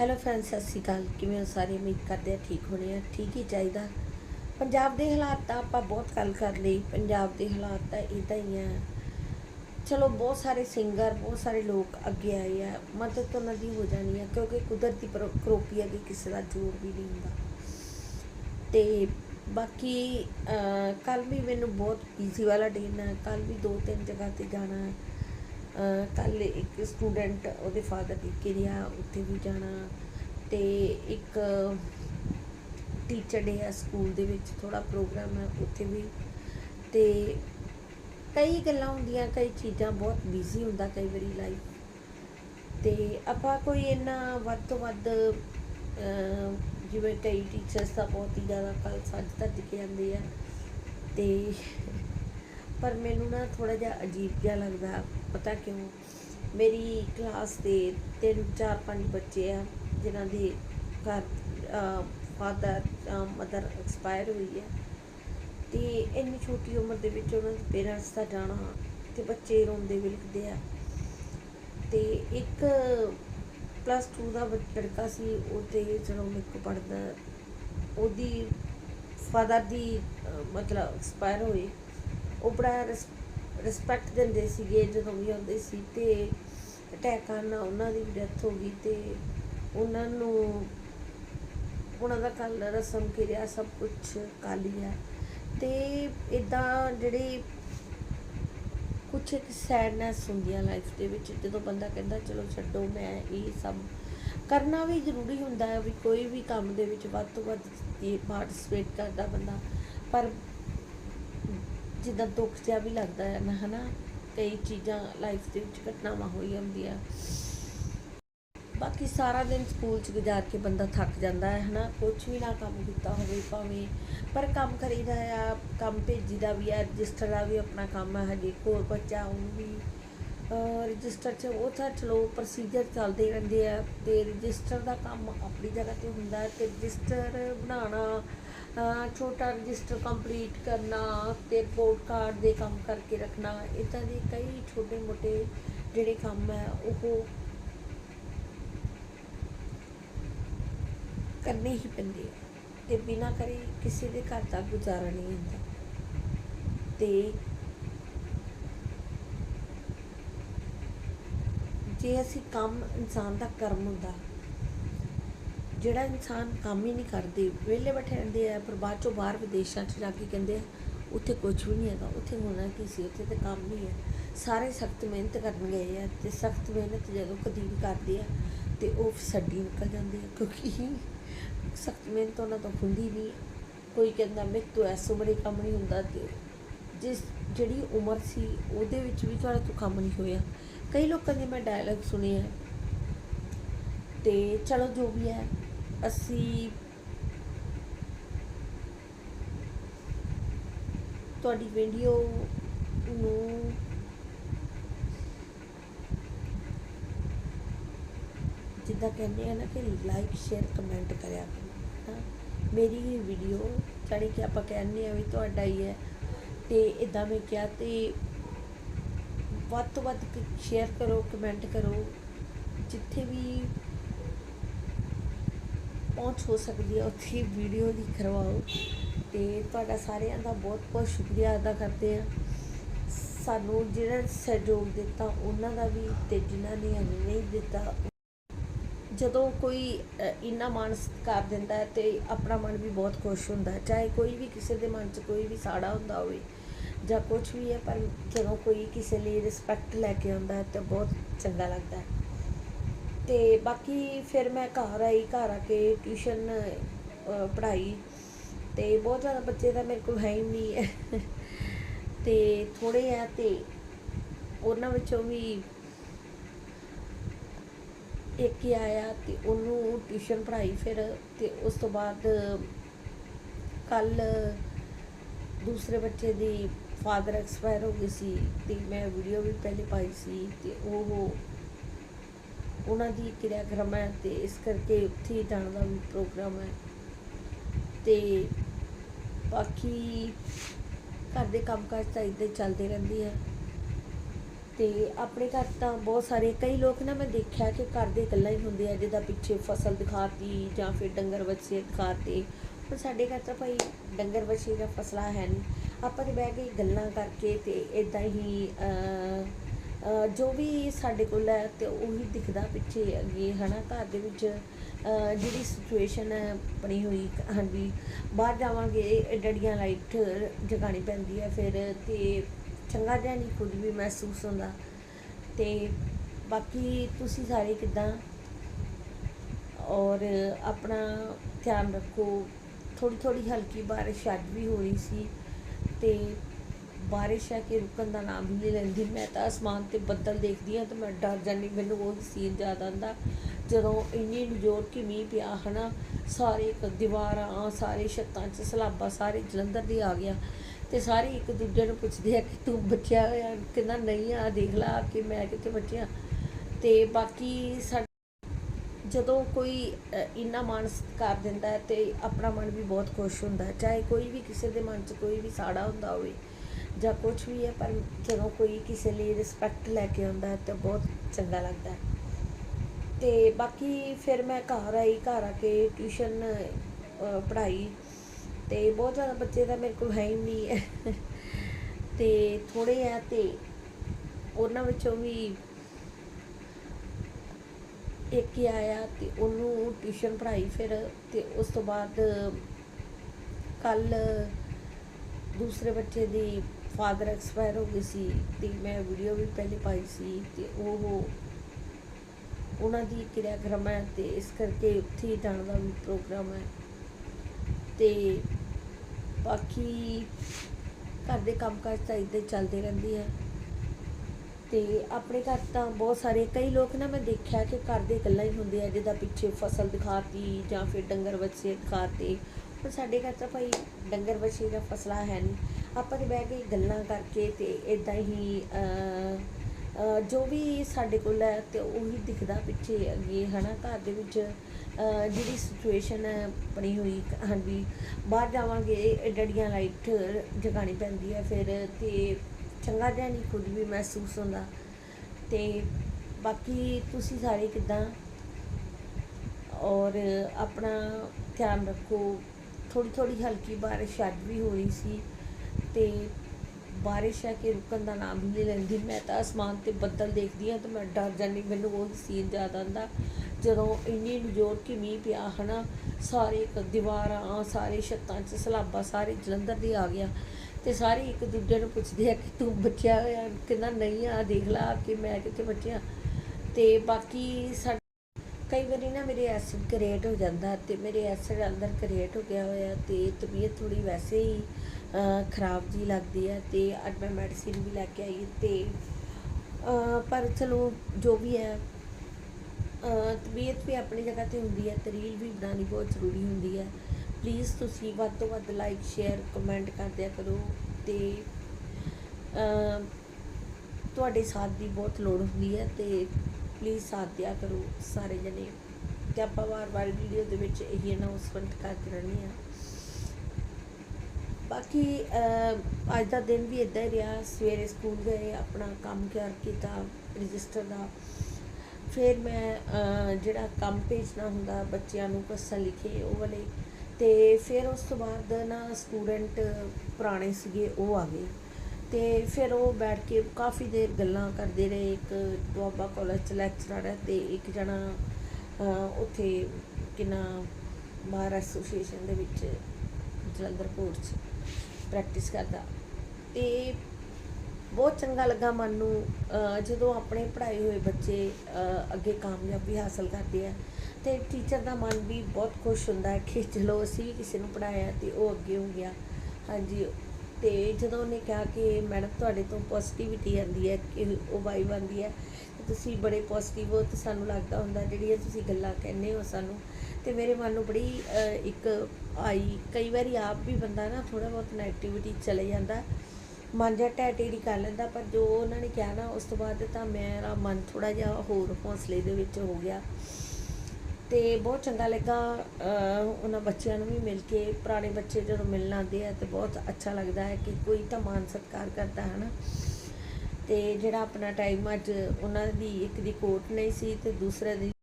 Hello friends ਸਤਿ ਸ਼੍ਰੀ ਅਕਾਲ। ਕਿਵੇਂ ਹੋ ਸਾਰੇ? ਉਮੀਦ ਕਰਦੇ ਆ ਠੀਕ ਹੋਣੇ ਆ, ਠੀਕ ਹੀ ਚਾਹੀਦਾ। ਪੰਜਾਬ ਦੇ ਹਾਲਾਤ ਤਾਂ ਆਪਾਂ ਬਹੁਤ ਗੱਲ ਕਰ ਲਈ। ਪੰਜਾਬ ਦੇ ਹਾਲਾਤ ਤਾਂ ਇਦਾਂ ਹੀ ਆ। ਚਲੋ, ਬਹੁਤ ਸਾਰੇ ਸਿੰਗਰ ਬਹੁਤ ਸਾਰੇ ਲੋਕ ਅੱਗੇ ਆਏ ਆ। ਮਦਦ ਤਾਂ ਉਹਨਾਂ ਦੀ ਹੋ ਜਾਣੀ ਆ, ਕਿਉਂਕਿ ਕੁਦਰਤੀ ਪਰ- ਕਰੋਪੀ ਅੱਗੇ ਕਿਸੇ ਦਾ ਜੋਰ ਵੀ ਨਹੀਂ ਹੁੰਦਾ। ਤੇ ਬਾਕੀ ਕੱਲ ਵੀ ਮੈਨੂੰ ਬਹੁਤ ਈਜ਼ੀ ਵਾਲਾ ਦਿਨ ਹੈ ਕੱਲ ਵੀ ਦੋ ਤਿੰਨ ਜਗ੍ਹਾ ਤੇ ਜਾਣਾ। ਹੈ ਕੱਲ ਇੱਕ ਸਟੂਡੈਂਟ ਉਹਦੇ ਫਾਦਰ ਦੀ ਕਿਰਿਆ ਉੱਥੇ ਵੀ ਜਾਣਾ। ਤੇ ਇੱਕ ਟੀਚਰ ਡੇ ਆ ਸਕੂਲ ਦੇ ਵਿੱਚ ਥੋੜਾ ਪ੍ਰੋਗਰਾਮ ਹੈ ਉੱਥੇ ਵੀ। ਤੇ ਕਈ ਗੱਲਾਂ ਹੁੰਦੀਆਂ, ਕਈ ਚੀਜ਼ਾਂ ਬਹੁਤ ਬਿਜ਼ੀ ਹੁੰਦਾ ਕਈ ਵਾਰੀ ਲਾਈਫ ਤੇ ਆਪਾਂ ਕੋਈ ਇੰਨਾ ਵੱਧ ਤੋਂ ਵੱਧ ਜਿਵੇਂ ਕਈ ਟੀਚਰਸ ਤਾਂ ਬਹੁਤ ਹੀ ਜ਼ਿਆਦਾ ਕੱਲ ਸੱਜ ਧੱਜ ਕੇ ਆਉਂਦੇ ਆ। ਤੇ ਪਰ ਮੈਨੂੰ ਨਾ ਥੋੜਾ ਜਿਹਾ ਅਜੀਬ ਜਿਹਾ ਲੱਗਦਾ, ਪਤਾ ਕਿਉਂ? ਮੇਰੀ ਕਲਾਸ ਦੇ ਤਿੰਨ, ਚਾਰ, ਪੰਜ ਬੱਚੇ ਆ, ਜਿਨ੍ਹਾਂ ਦੇ ਘਰ ਫਾਦਰ ਮਦਰ ਐਕਸਪਾਇਰ ਹੋਈ ਹੈ। ਤੇ ਇੰਨੀ ਛੋਟੀ ਉਮਰ ਦੇ ਵਿੱਚ ਉਹਨਾਂ ਦੇ ਪੇਰੈਂਟਸ ਦਾ ਜਾਣਾ ਤੇ ਬੱਚੇ ਰੋਂਦੇ ਵਿਲਕਦੇ ਆ। ਤੇ ਇੱਕ ਪਲੱਸ 2 ਦਾ ਲੜਕਾ ਸੀ, ਉਹ ਤੇ ਜਦੋਂ ਮੇਰੇ ਕੋਲ ਪੜਦਾ ਉਹਦੀ ਫਾਦਰ ਦੀ ਮਤਲਬ ਐਕਸਪਾਇਰ ਹੋਈ। ਉਹ ਬੜਾ ਰਿਸਪੈਕਟ ਦਿੰਦੇ ਸੀਗੇ ਜਦੋਂ ਵੀ ਆਉਂਦੇ ਸੀ ਤੇ ਅਟੈਕ ਆਉਣ ਨਾਲ ਉਹਨਾਂ ਦੀ ਡੈਥ ਹੋ ਗਈ ਤੇ ਉਹਨਾਂ ਨੂੰ, ਉਹਨਾਂ ਦਾ ਕੱਲ ਰਸਮ ਕਿਰਿਆ ਸਭ ਕੁਝ ਕਾਲੀ ਆ ਤੇ ਇਦਾਂ ਜਿਹੜੇ ਕੁਛ ਇੱਕ ਸੈਡਨੈਸ ਹੁੰਦੀ ਆ ਲਾਈਫ ਦੇ ਵਿੱਚ, ਜਦੋਂ ਬੰਦਾ ਕਹਿੰਦਾ, ਚਲੋ ਛੱਡੋ, ਮੈਂ ਇਹ ਸਭ ਕਰਨਾ ਵੀ ਜ਼ਰੂਰੀ ਹੁੰਦਾ ਹੈ ਵੀ ਕੋਈ ਵੀ ਕੰਮ ਦੇ ਵਿੱਚ ਵੱਧ ਤੋਂ ਵੱਧ ਇਹ ਪਾਰਟਿਸਿਪੇਟ ਕਰਦਾ ਬੰਦਾ। ਪਰ ਜਿੱਦਾਂ ਦੁੱਖ ਜਿਹਾ ਵੀ ਲੱਗਦਾ ਹੈ ਨਾ, ਹਨਾ? ਕਈ ਚੀਜ਼ਾਂ ਲਾਈਫ ਦੇ ਵਿੱਚ ਘਟਨਾਵਾਂ ਹੋਈ ਹੁੰਦੀਆਂ ਬਾਕੀ ਸਾਰਾ ਦਿਨ ਸਕੂਲ ਚ ਗੁਜ਼ਾਰ ਕੇ ਬੰਦਾ ਥੱਕ ਜਾਂਦਾ ਹੈ, ਹਨਾ? ਕੁਝ ਵੀ ਨਾ ਕੰਮ ਕੀਤਾ ਹੋਵੇ ਭਾਵੇਂ, ਪਰ ਕੰਮ ਕਰੀਦਾ ਆ ਕੰਮ ਭੇਜੀਦਾ ਵੀ ਆ ਰਜਿਸਟਰ ਦਾ ਵੀ ਆਪਣਾ ਕੰਮ ਹੈ, ਹਜੇ ਹੋਰ ਬੱਚਾ ਉਹ ਵੀ ਰਜਿਸਟਰ 'ਚ ਉਹ ਤਾਂ ਚਲੋ ਪ੍ਰੋਸੀਜਰ ਚੱਲਦੇ ਰਹਿੰਦੇ ਆ, ਤੇ ਰਜਿਸਟਰ ਦਾ ਕੰਮ ਆਪਣੀ ਜਗ੍ਹਾ ਤੇ ਹੁੰਦਾ ਹੈ, ਤੇ ਰਜਿਸਟਰ ਬਣਾਉਣਾ ਛੋਟਾ ਰਜਿਸਟਰ ਕੰਪਲੀਟ ਕਰਨਾ, ਤੇ ਰਿਪੋਰਟ ਕਾਰਡ ਦੇ ਕੰਮ ਕਰਕੇ ਰੱਖਣਾ ਇਦਾਂ ਦੇ ਕਈ ਛੋਟੇ ਮੋਟੇ ਜਿਹੜੇ ਕੰਮ ਹੈ, ਉਹ ਕਰਨੇ ਹੀ ਪੈਂਦੇ ਆ। ਤੇ ਬਿਨਾ ਕਰੇ ਕਿਸੇ ਦੇ ਘਰ ਦਾ ਗੁਜ਼ਾਰਾ ਨਹੀਂ ਹੁੰਦਾ। ਤੇ ਜੇ ਅਸੀਂ ਕੰਮ ਇਨਸਾਨ ਦਾ ਕਰਮ ਹੁੰਦਾ ਜਿਹੜਾ ਇਨਸਾਨ ਕੰਮ ਹੀ ਨਹੀਂ ਕਰਦੇ, ਵਿਹਲੇ ਬੈਠੇ ਰਹਿੰਦੇ ਆ, ਪਰ ਬਾਅਦ ਚੋਂ ਬਾਹਰ ਵਿਦੇਸ਼ਾਂ 'ਚ ਜਾ ਕੇ ਕਹਿੰਦੇ ਉੱਥੇ ਕੁਝ ਵੀ ਨਹੀਂ ਹੈਗਾ, ਉੱਥੇ ਹੋਣਾ ਕੀ ਸੀ, ਉੱਥੇ ਤਾਂ ਕੰਮ ਨਹੀਂ ਹੈ। ਸਾਰੇ ਸਖਤ ਮਿਹਨਤ ਕਰਨ ਗਏ ਆ ਤੇ ਸਖਤ ਮਿਹਨਤ ਜਦੋਂ ਕਦੀ ਵੀ ਕਰਦੇ ਆ ਤੇ ਉਹ ਸੱਡੀ ਨਿਕਲ ਜਾਂਦੇ ਆ, ਕਿਉਂਕਿ ਸਖਤ ਮਿਹਨਤ ਉਹਨਾਂ ਤੋਂ ਹੁੰਦੀ ਨਹੀਂ। ਕੋਈ ਕਹਿੰਦਾ, ਮੇਰੇ ਤੋਂ ਐਸ ਬੜੇ ਕੰਮ ਨਹੀਂ ਹੁੰਦਾ ਤੇ ਜਿਸ ਜਿਹੜੀ ਉਮਰ ਸੀ, ਉਹਦੇ ਵਿੱਚ ਵੀ ਤੁਹਾਡਾ ਤੋਂ ਕੰਮ ਨਹੀਂ ਹੋਇਆ। ਕਈ ਲੋਕਾਂ ਦੇ ਮੈਂ ਡਾਇਲੌਗ ਸੁਣੇ ਆ ਤੇ ਚਲੋ ਜੋ ਵੀ ਹੈ ਅਸੀਂ ਤੁਹਾਡੀ ਵੀਡੀਓ ਨੂੰ ਜਿੱਦਾਂ ਕਹਿੰਦੇ ਆ ਨਾ ਕਿ ਲਾਈਕ ਸ਼ੇਅਰ ਕਮੈਂਟ ਕਰਿਆ ਕਰੋ ਹਾਂ ਮੇਰੀ ਹੀ ਵੀਡੀਓ ਜਿਹੜੀ ਕਿ ਆਪਾਂ ਕਹਿੰਦੇ ਆ ਵੀ ਤੁਹਾਡਾ ਹੀ ਹੈ, ਤੇ ਇਦਾਂ ਮੈਂ ਕਿਹਾ ਤੇ ਵੱਧ ਤੋਂ ਵੱਧ ਸ਼ੇਅਰ ਕਰੋ ਕਮੈਂਟ ਕਰੋ, ਜਿੱਥੇ ਵੀ ਪਹੁੰਚ ਹੋ ਸਕਦੀ ਹੈ, ਉੱਥੇ ਵੀਡੀਓ ਦੀ ਕਰਵਾਓ। ਤੇ ਤੁਹਾਡਾ ਸਾਰਿਆਂ ਦਾ ਬਹੁਤ ਬਹੁਤ ਸ਼ੁਕਰੀਆ ਅਦਾ ਕਰਦੇ ਆ ਸਾਨੂੰ ਜਿਹੜਾ ਸਹਿਯੋਗ ਦਿੱਤਾ, ਉਹਨਾਂ ਦਾ ਵੀ ਤੇ ਜਿਨ੍ਹਾਂ ਨੇ ਸਾਨੂੰ ਨਹੀਂ ਦਿੱਤਾ, ਜਦੋਂ ਕੋਈ ਇੰਨਾ ਮਾਣ ਸਤਿਕਾਰ ਦਿੰਦਾ ਹੈ ਤੇ ਆਪਣਾ ਮਨ ਵੀ ਬਹੁਤ ਖੁਸ਼ ਹੁੰਦਾ ਚਾਹੇ ਕੋਈ ਵੀ ਕਿਸੇ ਦੇ ਮਨ 'ਚ ਕੋਈ ਵੀ ਸਾੜਾ ਹੁੰਦਾ ਹੋਵੇ ਜਾਂ ਕੁਝ ਵੀ ਹੈ, ਪਰ ਜਦੋਂ ਕੋਈ ਕਿਸੇ ਲਈ ਰਿਸਪੈਕਟ ਲੈ ਕੇ ਆਉਂਦਾ ਹੈ, ਤਾਂ ਬਹੁਤ ਚੰਗਾ ਲੱਗਦਾ ਹੈ। ਅਤੇ ਬਾਕੀ ਫਿਰ ਮੈਂ ਘਰ ਆਈ, ਘਰ ਆ ਕੇ ਟਿਊਸ਼ਨ ਪੜ੍ਹਾਈ ਅਤੇ ਬਹੁਤ ਜ਼ਿਆਦਾ ਬੱਚੇ ਤਾਂ ਮੇਰੇ ਕੋਲ ਹੈ ਹੀ ਨਹੀਂ ਹੈ। ਤੇ ਥੋੜੇ ਆ ਅਤੇ ਉਹਨਾਂ ਵਿੱਚੋਂ ਵੀ ਇੱਕ ਹੀ ਆਇਆ ਤੇ ਉਹਨੂੰ ਟਿਊਸ਼ਨ ਪੜ੍ਹਾਈ ਫਿਰ ਤੇ ਉਸ ਤੋਂ ਬਾਅਦ ਕੱਲ ਦੂਸਰੇ ਬੱਚੇ ਦੀ ਫਾਦਰ ਐਕਸਪਾਇਰ ਹੋ ਗਈ ਸੀ ਤੇ ਮੈਂ ਵੀਡੀਓ ਵੀ ਪਹਿਲੇ ਪਾਈ ਸੀ ਤੇ ਉਹ ਉਹਨਾਂ ਦੀ ਕਿਰਿਆਕਰਮ ਹੈ ਤੇ ਇਸ ਕਰਕੇ ਉੱਥੇ ਜਾਣ ਦਾ ਵੀ ਪ੍ਰੋਗਰਾਮ ਹੈ। ਤੇ ਬਾਕੀ ਘਰ ਦੇ ਕੰਮਕਾਜ ਤਾਂ ਇੱਦਾਂ ਚੱਲਦੇ ਰਹਿੰਦੇ ਆ। ਤੇ ਆਪਣੇ ਘਰ ਤਾਂ ਬਹੁਤ ਸਾਰੇ, ਕਈ ਲੋਕ ਨਾ ਮੈਂ ਦੇਖਿਆ ਕਿ ਘਰ ਦੇ ਗੱਲਾਂ ਹੀ ਹੁੰਦੇ ਆ ਜਿੱਦਾਂ ਪਿੱਛੇ ਫਸਲ ਦਿਖਾਤੀ ਜਾਂ ਫਿਰ ਡੰਗਰ ਬੱਚੇ ਦਿਖਾਤੇ। ਪਰ ਸਾਡੇ ਘਰ ਤਾਂ ਭਾਈ ਡੰਗਰ ਬੱਚੇ ਦਾ ਫਸਲਾ ਹੈ ਨਹੀਂ ਆਪਾਂ ਤੇ ਬਹਿ ਕੇ ਗੱਲਾਂ ਕਰਕੇ ਤੇ ਇਦਾਂ ਹੀ ਜੋ ਵੀ ਸਾਡੇ ਕੋਲ ਹੈ ਤੇ ਉਹੀ ਦਿਖਦਾ ਪਿੱਛੇ ਅੱਗੇ, ਹਨਾ? ਘਰ ਦੇ ਵਿੱਚ ਜਿਹੜੀ ਸਿਚੁਏਸ਼ਨ ਹੈ, ਬਣੀ ਹੋਈ, ਹਾਂਜੀ। ਬਾਹਰ ਜਾਵਾਂਗੇ ਡੜੀਆਂ ਲਾਈਟ ਜਗਾਣੀ ਪੈਂਦੀ ਹੈ ਫਿਰ ਤੇ ਚੰਗਾ ਜਿਹਾ ਨਹੀਂ ਕੁਝ ਵੀ ਮਹਿਸੂਸ ਹੁੰਦਾ। ਤੇ ਬਾਕੀ ਤੁਸੀਂ ਸਾਰੇ ਕਿਦਾਂ? ਔਰ ਆਪਣਾ ਧਿਆਨ ਰੱਖੋ। ਥੋੜੀ ਥੋੜੀ ਹਲਕੀ ਬਾਰਿਸ਼ ਅੱਜ ਵੀ ਹੋ ਰਹੀ ਸੀ ਤੇ ਬਾਰਿਸ਼ ਹੈ ਕਿ ਰੁਕਣ ਦਾ ਨਾਮ ਨਹੀਂ ਲੈਂਦੀ। ਮੈਂ ਤਾਂ ਅਸਮਾਨ ਤੇ ਬੱਦਲ ਦੇਖਦੀ ਹਾਂ ਤਾਂ ਮੈਂ ਡਰ ਜਾਂਦੀ। ਮੈਨੂੰ ਉਹ ਸੀਨ ਯਾਦ ਆਉਂਦਾ, ਜਦੋਂ ਇੰਨੀ ਨਜ਼ੋਰ ਕਿ ਮੀਂਹ ਪਿਆ, ਹਨਾ? ਸਾਰੇ ਇੱਕ ਦੀਵਾਰਾਂ, ਸਾਰੇ ਛੱਤਾਂ 'ਚ ਸਲਾਬਾ, ਸਾਰੇ ਜਲੰਧਰ ਦੀ ਆ ਗਿਆ। ਤੇ ਸਾਰੇ ਇੱਕ ਦੂਜੇ ਨੂੰ ਪੁੱਛਦੇ ਆ ਕਿ ਤੂੰ ਬਚਿਆ ਹੋਇਆ? ਕਹਿੰਦਾ, ਨਹੀਂ ਆ, ਦੇਖ ਲਾ ਕਿ ਮੈਂ ਕਿੱਥੇ ਬਚਿਆ? ਤੇ ਬਾਕੀ ਸਾ, ਜਦੋਂ ਕੋਈ ਇੰਨਾ ਮਾਣ ਕਰ ਦਿੰਦਾ ਹੈ ਤੇ ਆਪਣਾ ਮਨ ਵੀ ਬਹੁਤ ਖੁਸ਼ ਹੁੰਦਾ ਹੈ। ਚਾਹੇ ਕੋਈ ਵੀ ਕਿਸੇ ਦੇ ਮਨ 'ਚ ਕੋਈ ਵੀ ਸਾੜਾ ਹੁੰਦਾ ਹੋਵੇ ਜਾਂ ਕੁਝ ਵੀ ਹੈ, ਪਰ ਜਦੋਂ ਕੋਈ ਕਿਸੇ ਲਈ ਰਿਸਪੈਕਟ ਲੈ ਕੇ ਆਉਂਦਾ ਹੈ, ਤਾਂ ਬਹੁਤ ਚੰਗਾ ਲੱਗਦਾ ਹੈ। ਤੇ ਬਾਕੀ ਫਿਰ ਮੈਂ ਘਰ ਆਈ, ਘਰ ਆ ਕੇ ਟਿਊਸ਼ਨ ਪੜ੍ਹਾਈ ਤੇ ਬਹੁਤ ਜ਼ਿਆਦਾ ਬੱਚੇ ਤਾਂ ਮੇਰੇ ਕੋਲ ਹੈ ਹੀ ਨਹੀਂ ਹੈ। ਤੇ ਥੋੜੇ ਆ ਤੇ ਉਹਨਾਂ ਵਿੱਚੋਂ ਵੀ ਇੱਕ ਹੀ ਆਇਆ ਤੇ ਉਹਨੂੰ ਟਿਊਸ਼ਨ ਪੜ੍ਹਾਈ ਫਿਰ ਤੇ ਉਸ ਤੋਂ ਬਾਅਦ ਕੱਲ ਦੂਸਰੇ ਬੱਚੇ ਦੀ ਫਾਦਰ ਐਕਸਪਾਇਰ ਹੋ ਗਏ ਸੀ ਤੇ ਮੈਂ ਵੀਡੀਓ ਵੀ ਪਹਿਲੇ ਪਾਈ ਸੀ ਤੇ ਉਹ ਉਹਨਾਂ ਦੀ ਕਿਰਿਆ ਕਰਮ ਹੈ ਤੇ ਇਸ ਕਰਕੇ ਉੱਥੇ ਜਾਣ ਦਾ ਵੀ ਪ੍ਰੋਗਰਾਮ ਹੈ। ਤੇ ਬਾਕੀ ਘਰ ਦੇ ਕੰਮਕਾਜ ਤਾਂ ਇੱਦਾਂ ਹੀ ਚੱਲਦੇ ਰਹਿੰਦੇ ਆ। ਤੇ ਆਪਣੇ ਘਰ ਤਾਂ ਬਹੁਤ ਸਾਰੇ, ਕਈ ਲੋਕ ਨਾ ਮੈਂ ਦੇਖਿਆ ਕਿ ਘਰ ਦੇ ਗੱਲਾਂ ਹੀ ਹੁੰਦੇ ਆ ਜਿੱਦਾਂ ਪਿੱਛੇ ਫਸਲ ਦਿਖਾਤੀ ਜਾਂ ਫਿਰ ਡੰਗਰ ਬੱਚੇ ਦਿਖਾਤੇ। ਪਰ ਸਾਡੇ ਘਰ ਤਾਂ ਭਾਈ ਡੰਗਰ ਬੱਚੇ ਦਾ ਫਸਲਾ ਹੈ ਨਹੀਂ। ਆਪਾਂ ਤੇ ਬਹਿ ਕੇ ਗੱਲਾਂ ਕਰਕੇ ਤੇ ਇਦਾਂ ਹੀ ਜੋ ਵੀ ਸਾਡੇ ਕੋਲ ਹੈ ਤੇ ਉਹੀ ਦਿਖਦਾ ਪਿੱਛੇ ਅੱਗੇ, ਹਨਾ? ਘਰ ਦੇ ਵਿੱਚ ਜਿਹੜੀ ਸਿਚੁਏਸ਼ਨ ਹੈ ਬਣੀ ਹੋਈ, ਹਾਂਜੀ, ਬਾਹਰ ਜਾਵਾਂਗੇ ਡੜੀਆਂ ਲਾਈਟ ਜਗਾਣੀ ਪੈਂਦੀ ਹੈ ਫਿਰ ਤੇ ਚੰਗਾ ਜਿਹਾ ਨਹੀਂ ਕੁਝ ਵੀ ਮਹਿਸੂਸ ਹੁੰਦਾ। ਤੇ ਬਾਕੀ ਤੁਸੀਂ ਸਾਰੇ ਕਿਦਾਂ? ਔਰ ਆਪਣਾ ਧਿਆਨ ਰੱਖੋ। ਥੋੜੀ ਥੋੜੀ ਹਲਕੀ ਬਾਰਿਸ਼ ਅੱਜ ਵੀ ਹੋ ਰਹੀ ਸੀ। ਤੇ ਬਾਰਿਸ਼ ਹੈ ਕਿ ਰੁਕਣ ਦਾ ਨਾਮ ਹੀ ਨਹੀਂ ਲੈਂਦੀ। ਮੈਂ ਤਾਂ ਅਸਮਾਨ ਤੇ ਬੱਦਲ ਦੇਖਦੀ ਹਾਂ ਤਾਂ ਮੈਂ ਡਰ ਜਾਂਦੀ। ਮੈਨੂੰ ਉਹ ਸੀਨ ਯਾਦ ਆਉਂਦਾ, ਜਦੋਂ ਇੰਨੀ ਨਜ਼ੋਰ ਕਿ ਮੀਂਹ ਪਿਆ, ਹਨਾ? ਸਾਰੇ ਇੱਕ ਦੀਵਾਰਾਂ, ਸਾਰੇ ਛੱਤਾਂ 'ਚ ਸਲਾਬਾ, ਸਾਰੇ ਜਲੰਧਰ ਦੀ ਆ ਗਿਆ। ਤੇ ਸਾਰੇ ਇੱਕ ਦੂਜੇ ਨੂੰ ਪੁੱਛਦੇ ਆ ਕਿ ਤੂੰ ਬਚਿਆ ਹੋਇਆ? ਕਹਿੰਦਾ, ਨਹੀਂ ਆ, ਦੇਖ ਲਾ ਕਿ ਮੈਂ ਕਿੱਥੇ ਬਚਿਆ? ਤੇ ਬਾਕੀ ਸਾ ਕਈ ਵਾਰੀ ਨਾ ਮੇਰੇ ਐਸਿਡ ਕ੍ਰੀਏਟ ਹੋ ਜਾਂਦਾ ਤੇ ਮੇਰੇ ਐਸਿਡ ਅੰਦਰ ਕ੍ਰੀਏਟ ਹੋ ਗਿਆ ਹੋਇਆ ਤੇ ਤਬੀਅਤ ਥੋੜੀ ਵੈਸੇ ਹੀ ਖਰਾਬ ਜੀ ਲੱਗਦੀ ਹੈ ਤੇ ਅੱਜ ਮੈਂ ਮੈਡੀਸਿਨ ਵੀ ਲੈ ਕੇ ਆਈ ਤੇ ਪਰ ਚਲੋ ਜੋ ਵੀ ਹੈ ਤਬੀਅਤ ਵੀ ਆਪਣੀ ਜਗ੍ਹਾ ਤੇ ਹੁੰਦੀ ਹੈ ਤਰੀਲ ਰੀਲ ਵੀ ਬਣਾਉਣੀ ਬਹੁਤ ਜ਼ਰੂਰੀ ਹੁੰਦੀ ਹੈ ਪਲੀਜ਼ ਤੁਸੀਂ ਵੱਧ ਤੋਂ ਵੱਧ ਲਾਈਕ ਸ਼ੇਅਰ ਕਮੈਂਟ ਕਰਦਿਆ ਕਰੋ ਤੇ ਤੁਹਾਡੇ ਸਾਥ ਦੀ ਬਹੁਤ ਲੋੜ ਹੁੰਦੀ ਹੈ ਤੇ ਪਲੀਜ਼ ਸਾਥ ਦਿਆ ਕਰੋ ਸਾਰੇ ਜਣੇ ਤੇ ਆਪਾਂ ਵਾਰ-ਵਾਰ ਵੀਡੀਓ ਦੇ ਵਿੱਚ ਇਹੀ ਅਨਾਉਂਸਮੈਂਟ ਕਰਦੇ ਰਹਿੰਦੇ ਆ ਬਾਕੀ ਅੱਜ ਦਾ ਦਿਨ ਵੀ ਇਦਾਂ ਹੀ ਰਿਹਾ। ਸਵੇਰੇ ਸਕੂਲ ਗਏ, ਆਪਣਾ ਕੰਮ ਕਰ ਕੀਤਾ ਰਜਿਸਟਰ ਦਾ। ਫਿਰ ਮੈਂ ਜਿਹੜਾ ਕੰਮ ਭੇਜਣਾ ਹੁੰਦਾ ਬੱਚਿਆਂ ਨੂੰ ਕੁਐਸਚਨ ਲਿਖੇ, ਉਹ ਵਾਲੇ। ਤੇ ਫਿਰ ਉਸ ਤੋਂ ਬਾਅਦ ਨਾ ਸਟੂਡੈਂਟ ਪੁਰਾਣੇ ਸੀਗੇ, ਉਹ ਆ ਗਏ। ਤੇ ਫਿਰ ਉਹ ਬੈਠ ਕੇ ਕਾਫੀ ਦੇਰ ਗੱਲਾਂ ਕਰਦੇ ਰਹੇ। ਇੱਕ ਦੁਆਬਾ ਕਾਲਜ ਚ ਲੈਕਚਰਰ ਹੈ ਤੇ ਇੱਕ ਜਣਾ ਅਹ, ਉੱਥੇ ਕਿੰਨਾ ਬਾਰ ਐਸੋਸੀਏਸ਼ਨ ਦੇ ਵਿੱਚ ਜਲੰਧਰ ਕੋਰਟ 'ਚ ਪ੍ਰੈਕਟਿਸ ਕਰਦਾ। ਤੇ ਬਹੁਤ ਚੰਗਾ ਲੱਗਾ ਮਨ ਨੂੰ ਜਦੋਂ ਆਪਣੇ ਪੜ੍ਹਾਏ ਹੋਏ ਬੱਚੇ ਅੱਗੇ ਕਾਮਯਾਬੀ ਹਾਸਲ ਕਰਦੇ ਆ। ਤੇ ਟੀਚਰ ਦਾ ਮਨ ਵੀ ਬਹੁਤ ਖੁਸ਼ ਹੁੰਦਾ ਹੈ ਕਿ ਚਲੋ ਅਸੀਂ ਵੀ ਕਿਸੇ ਨੂੰ ਪੜ੍ਹਾਇਆ ਤੇ ਉਹ ਅੱਗੇ ਹੋ ਗਿਆ। ਹਾਂਜੀ ਤੇ ਜਦੋਂ ਉਹਨੇ ਕਿਹਾ ਕਿ ਮੈਡਮ ਤੁਹਾਡੇ ਤੋਂ ਪੋਜ਼ਿਟਿਵਿਟੀ ਆਉਂਦੀ ਹੈ, ਕਿ ਉਹ ਵਾਈਬ ਆਉਂਦੀ ਹੈ, ਤੇ ਤੁਸੀਂ ਬੜੇ ਪੋਜ਼ਿਟਿਵ ਹੋ ਤੇ ਸਾਨੂੰ ਲੱਗਦਾ ਹੁੰਦਾ ਜਿਹੜੀਆਂ ਤੁਸੀਂ ਗੱਲਾਂ ਕਹਿੰਦੇ ਹੋ ਸਾਨੂੰ। ਤੇ ਮੇਰੇ ਮਨ ਨੂੰ ਬੜੀ ਇੱਕ ਆਈ। ਕਈ ਵਾਰੀ ਆਪ ਵੀ ਬੰਦਾ ਨਾ ਥੋੜਾ ਬਹੁਤ ਨੈਗੇਟਿਵਿਟੀ ਚਲੇ ਜਾਂਦਾ। ਮਨ ਜਿਹਾ ਢਹਿ ਢੇਰੀ ਕਰ ਲੈਂਦਾ, ਪਰ ਜੋ ਉਹਨਾਂ ਨੇ ਕਿਹਾ ਨਾ, ਉਸ ਤੋਂ ਬਾਅਦ ਤਾਂ ਮੇਰਾ ਮਨ ਥੋੜਾ ਜਿਹਾ ਹੋਰ ਹੌਸਲੇ ਦੇ ਵਿੱਚ ਹੋ ਗਿਆ। ਤੇ ਬਹੁਤ ਚੰਗਾ ਲੱਗਾ ਉਹਨਾਂ ਬੱਚਿਆਂ ਨੂੰ ਵੀ ਮਿਲ ਕੇ, ਪੁਰਾਣੇ ਬੱਚੇ ਜਦੋਂ ਮਿਲਣ ਆਉਂਦੇ ਆ ਤੇ ਬਹੁਤ ਅੱਛਾ ਲੱਗਦਾ ਹੈ ਕਿ ਕੋਈ ਤਾਂ ਮਾਨ ਸਤਿਕਾਰ ਕਰਦਾ ਹੈ ਨਾ ਤੇ ਜਿਹੜਾ ਆਪਣਾ ਟਾਈਮ ਅੱਜ ਉਹਨਾਂ ਦੀ, ਇੱਕ ਦੀ ਕੋਟ ਨਹੀਂ ਸੀ ਤੇ ਦੂਸਰੇ ਦੀ